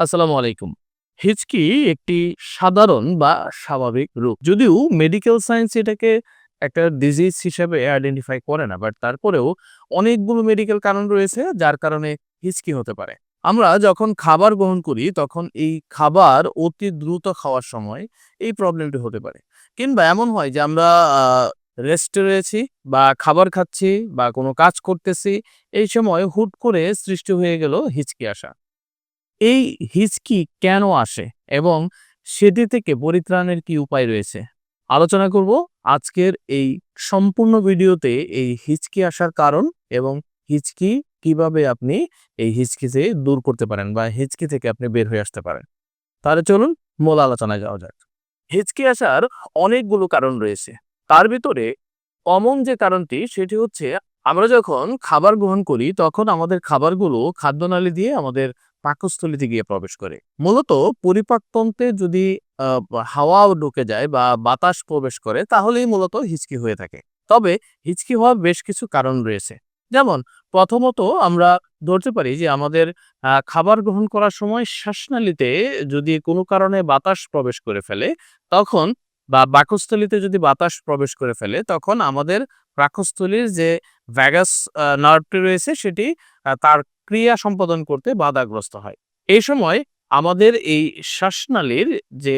আসসালামু আলাইকুম। হিচকি একটি সাধারণ বা স্বাভাবিক রোগ। যদিও মেডিকেল সায়েন্স এটাকে একটা ডিজিজ হিসেবে আইডেন্টিফাই করে না বাট তারপরেও অনেকগুলো মেডিকেল কারণ রয়েছে যার কারণে হিচকি হতে পারে। আমরা যখন খাবার গ্রহণ করি, তখন এই খাবার অতি দ্রুত খাওয়ার সময় এই প্রবলেমটি হতে পারে। কিংবা এমন হয় যে আমরা রেস্টে রয়েছি বা খাবার খাচ্ছি বা কোনো কাজ করতেছি, এই সময় হুট করে সৃষ্টি হয়ে গেল হিচকি আসা। এই হিচকি কেন আসে এবং সেটি থেকে পরিত্রাণের কি উপায় রয়েছে? আলোচনা করব আজকের এই সম্পূর্ণ ভিডিওতে এই হিচকি আসার কারণ এবং হিচকি কীভাবে আপনি এই হিচকিতে দূর করতে পারেন বা হিচকি থেকে আপনি বের হয়ে আসতে পারেন। তাহলে চলুন মূল আলোচনায় যাওয়া যাক। হিচকি আসার অনেকগুলো কারণ রয়েছে। তার ভিতরে কমন যে কারণটি, সেটি হচ্ছে আমরা যখন খাবার গ্রহণ করি, তখন আমাদের খাবারগুলো খাদ্যনালী দিয়ে আমাদের পাকস্থলিতে গিয়ে প্রবেশ করে। মূলত পরিপাকতন্ত্রে যদি হাওয়া ঢুকে যায় বা বাতাস প্রবেশ করে, তাহলেই মূলত হিচকি হয়ে থাকে। তবে হিচকি হওয়ার বেশ কিছু কারণ রয়েছে। যেমন, প্রথমত আমরা ধরতে পারি যে আমাদের খাবার গ্রহণ করার সময় শ্বাসনালীতে যদি কোনো কারণে বাতাস প্রবেশ করে ফেলে, তখন বা বাকস্থলিতে যদি বাতাস প্রবেশ করে ফেলে, তখন আমাদের পাকস্থলীর যে ভ্যাগাস নার্ভটি রয়েছে, সেটি তার ক্রিয়া সম্পাদন করতে বাধাগ্রস্ত হয়। এই সময় আমাদের এই শ্বাসনালীর যে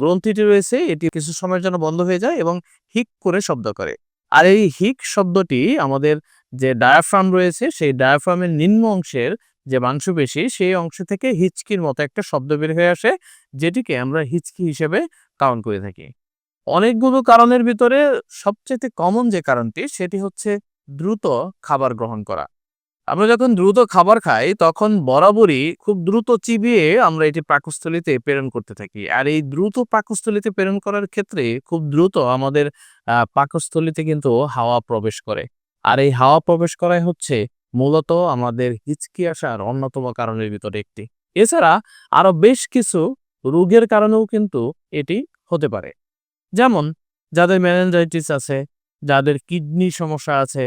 গ্রন্থিটি রয়েছে, এটি কিছু সময়ের জন্য বন্ধ হয়ে যায় এবং হিক করে শব্দ করে। আর এই হিক শব্দটি আমাদের যে ডায়াফ্রাম রয়েছে, সেই ডায়াফ্রামের নিম্ন অংশের যে মাংসপেশি, সেই অংশ থেকে হিচকির মতো একটা শব্দ বের হয়ে আসে, যেটিকে আমরা হিচকি হিসেবে কাউন্ট করে থাকি। অনেকগুলো কারণের ভিতরে সবচেয়ে কমন যে কারণটি, সেটি হচ্ছে দ্রুত খাবার গ্রহণ করা। আমরা যখন দ্রুত খাবার খাই, তখন বরাবরই খুব দ্রুত চিবিয়ে আমরা এটি পাকস্থলিতে প্রেরণ করতে থাকি। আর এই দ্রুত পাকস্থলিতে প্রেরণ করার ক্ষেত্রে খুব দ্রুত আমাদের পাকস্থলিতে কিন্তু হাওয়া প্রবেশ করে। আর এই হাওয়া প্রবেশ করাই হচ্ছে মূলত আমাদের হিচকি আসার অন্যতম কারণের ভিতরে একটি। এছাড়া আরও বেশ কিছু রোগের কারণেও কিন্তু এটি হতে পারে। যেমন, যাদের মেনেঞ্জাইটিস আছে যাদের কিডনি সমস্যা আছে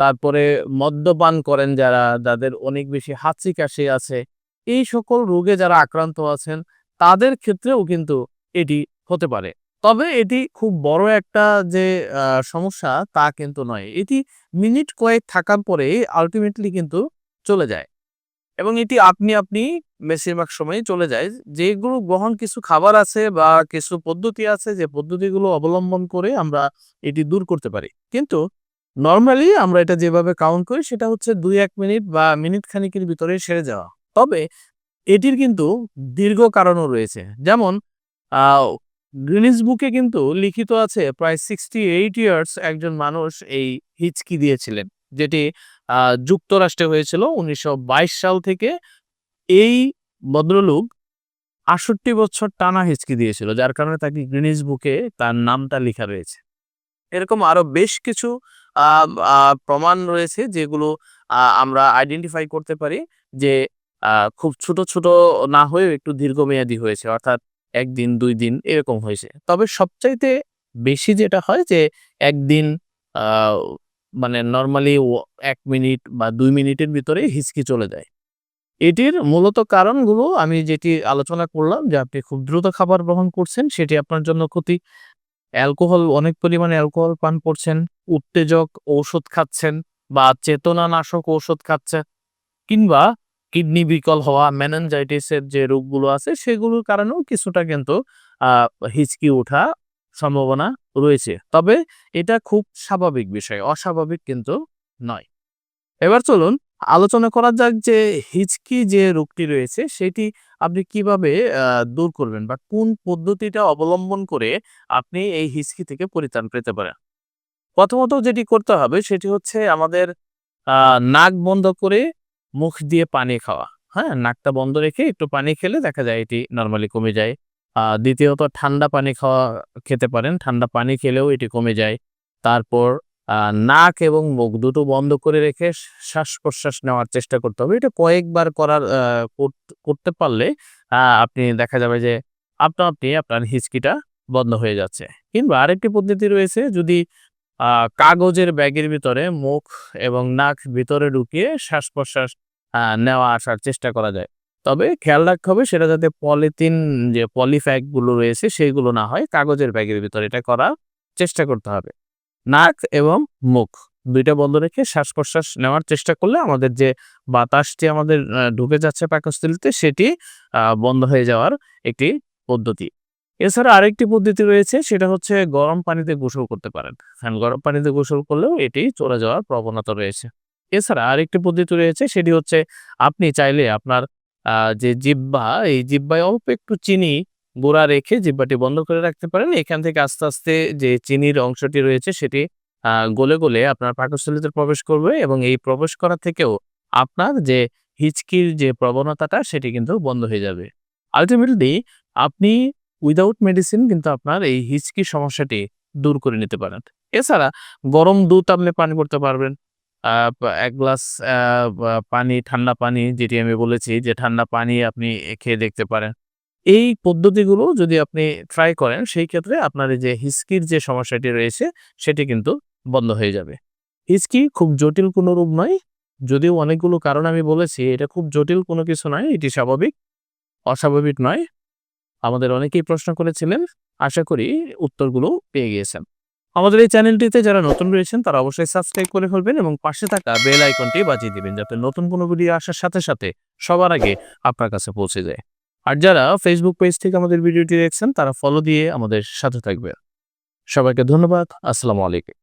তারপরে মদ্যপান করেন যারা, যাদের অনেক বেশি হাঁচি কাশি আছে, এই সকল রোগে যারা আক্রান্ত আছেন, তাদের ক্ষেত্রেও কিন্তু এটি হতে পারে। তবে এটি খুব বড় একটা যে সমস্যা তা কিন্তু নয়। এটি মিনিট কয়েক থাকার পরে আলটিমেটলি কিন্তু চলে যায়। এবং এটি আপনি আপনি বেশিরভাগ সময় চলে যায়। যেগুলো গ্রহণ কিছু খাবার আছে বা কিছু পদ্ধতি আছে, যে পদ্ধতিগুলো অবলম্বন করে আমরা এটি দূর করতে পারি। কিন্তু নর্মালি আমরা এটা যেভাবে কাউন্ট করি, সেটা হচ্ছে দুই এক মিনিট বা মিনিট খানিকের ভিতরে সেরে যাওয়া। তবে এটির কিন্তু দীর্ঘ কারণও রয়েছে। যেমন গ্রিনিস বুকে কিন্তু লিখিত আছে, প্রায় সিক্সটি এইট ইয়ার্স একজন মানুষ এই হিচকি দিয়েছিলেন। যেটি যুক্তরাষ্ট্রে হয়েছিল উনিশশো বাইশ সাল থেকে, এই ভদ্রলোক আটষট্টি বছর টানা হিচকি দিয়েছিল, যার কারণে তাকে গ্রিনিস বুকে তার নামটা লেখা রয়েছে। এরকম আরও বেশ কিছু প্রমাণ রয়েছে যেগুলো আমরা আইডেন্টিফাই করতে পারি যে খুব ছোট ছোট না হয়েও একটু দীর্ঘমেয়াদী হয়েছে, অর্থাৎ একদিন, দুই দিন এরকম হয়েছে। তবে সবচাইতে বেশি যেটা হয় যে, একদিন মানে নর্মালি এক মিনিট বা দুই মিনিটের ভিতরে হিচকি চলে যায়। এটির মূলত কারণগুলো আমি যেটি আলোচনা করলাম যে আপনি খুব দ্রুত খাবার গ্রহণ করছেন, সেটি আপনার জন্য ক্ষতি। অ্যালকোহল, অনেক পরিমাণে অ্যালকোহল পান করছেন, উত্তেজক ঔষধ খাচ্ছেন বা চেতনানাশক ঔষধ খাচ্ছেন কিংবা কিডনি বিকল হওয়া, মেনানজাইটিসের যে রোগগুলো আছে, সেগুলোর কারণেও কিছুটা কিন্তু হিচকি ওঠা সম্ভাবনা রয়েছে। তবে এটা খুব স্বাভাবিক বিষয়, অস্বাভাবিক কিন্তু নয়। এবার চলুন আলোচনা করা যাক যে হিচকি যে রোগটি রয়েছে, সেটি আপনি কীভাবে দূর করবেন বা কোন পদ্ধতিটা অবলম্বন করে আপনি এই হিচকি থেকে পরিত্রাণ পেতে পারেন। প্রথমত যেটি করতে হবে, সেটি হচ্ছে আমাদের নাক বন্ধ করে মুখ দিয়ে পানি খাওয়া। হ্যাঁ নাকটা বন্ধ রেখে একটু পানি খেলে দেখা যায় এটি নর্মালি কমে যায়। দ্বিতীয়ত ঠান্ডা পানি খাওয়া খেতে পারেন। ঠান্ডা পানি খেলেও এটি কমে যায়। তারপর নাক এবং মুখ দুটো বন্ধ করে রেখে শ্বাস প্রশ্বাস নেওয়ার চেষ্টা করতে হবে। এটা কয়েকবার করার করতে পারলে আপনি দেখা যাবে যে আপনা আপনি আপনার হিচকিটা বন্ধ হয়ে যাচ্ছে। কিংবা আরেকটি পদ্ধতি রয়েছে, যদি কাগজের ব্যাগের ভিতরে মুখ এবং নাক ভিতরে ঢুকিয়ে শ্বাস প্রশ্বাস নেওয়া আসার চেষ্টা করা যায়। তবে খেয়াল রাখতে হবে সেটা যাতে পলিথিন যে পলিফ্যাগগুলো রয়েছে সেইগুলো না হয়, কাগজের ব্যাগের ভিতরে এটা করার চেষ্টা করতে হবে। নাক এবং মুখ দুইটা বন্ধ রেখে শ্বাস প্রশ্বাস নেওয়ার চেষ্টা করলে আমাদের যে বাতাসটি আমাদের ঢুকে যাচ্ছে পাকস্থলিতে সেটি বন্ধ হয়ে যাওয়ার একটি পদ্ধতি। এছাড়া আরেকটি পদ্ধতি রয়েছে সেটা হচ্ছে গরম পানিতে গোসল করতে পারেন। হ্যাঁ গরম পানিতে গোসল করলেও এটি চলে যাওয়ার প্রবণতা রয়েছে। এছাড়া আরেকটি পদ্ধতি রয়েছে সেটি হচ্ছে আপনি চাইলে আপনার যে জিব্বা এই জিব্বায় অল্প একটু চিনি গোড়া রেখে জিব্বাটি বন্ধ করে রাখতে পারেন। এখান থেকে আস্তে আস্তে যে চিনির অংশটি রয়েছে সেটি গলে গলে আপনার পাকস্থলিতে প্রবেশ করবে এবং এই প্রবেশ করা থেকেও আপনার যে হিচকির যে প্রবণতাটা সেটি কিন্তু বন্ধ হয়ে যাবে। আলটিমেটলি আপনি উইদাউট মেডিসিন কিন্তু আপনার এই হিচকি সমস্যাটি দূর করে নিতে পারেন। এছাড়া গরম দুধ আপনি পান করতে পারবেন। এক গ্লাস পানি, ঠান্ডা পানি যেটি আমি বলেছি যে ঠান্ডা পানি আপনি খেয়ে দেখতে পারেন। এই পদ্ধতিগুলো যদি আপনি ট্রাই করেন, সেই ক্ষেত্রে আপনার যে হিচকির যে সমস্যাটি রয়েছে, সেটি কিন্তু বন্ধ হয়ে যাবে। হিচকি খুব জটিল কোনো রোগ নয়। যদিও অনেকগুলো কারণ আমি বলেছি, এটা খুব জটিল কোনো কিছু নয়, এটি স্বাভাবিক, অস্বাভাবিক নয়। আমাদের অনেকেই প্রশ্ন করেছিলেন, আশা করি উত্তরগুলো পেয়ে গিয়েছেন। আমাদের এই চ্যানেলটিতে যারা নতুন রয়েছেন, তারা অবশ্যই সাবস্ক্রাইব করে ফেলবেন এবং পাশে থাকা বেল আইকনটি বাজিয়ে দিবেন যাতে নতুন কোনো ভিডিও আসার সাথে সাথে সবার আগে আপনার কাছে পৌঁছে যায়। আর যারা ফেসবুক পেজ থেকে আমাদের ভিডিওটি দেখছেন, তারা ফলো দিয়ে আমাদের সাথে থাকবে সবাইকে ধন্যবাদ। আসসালামু আলাইকুম।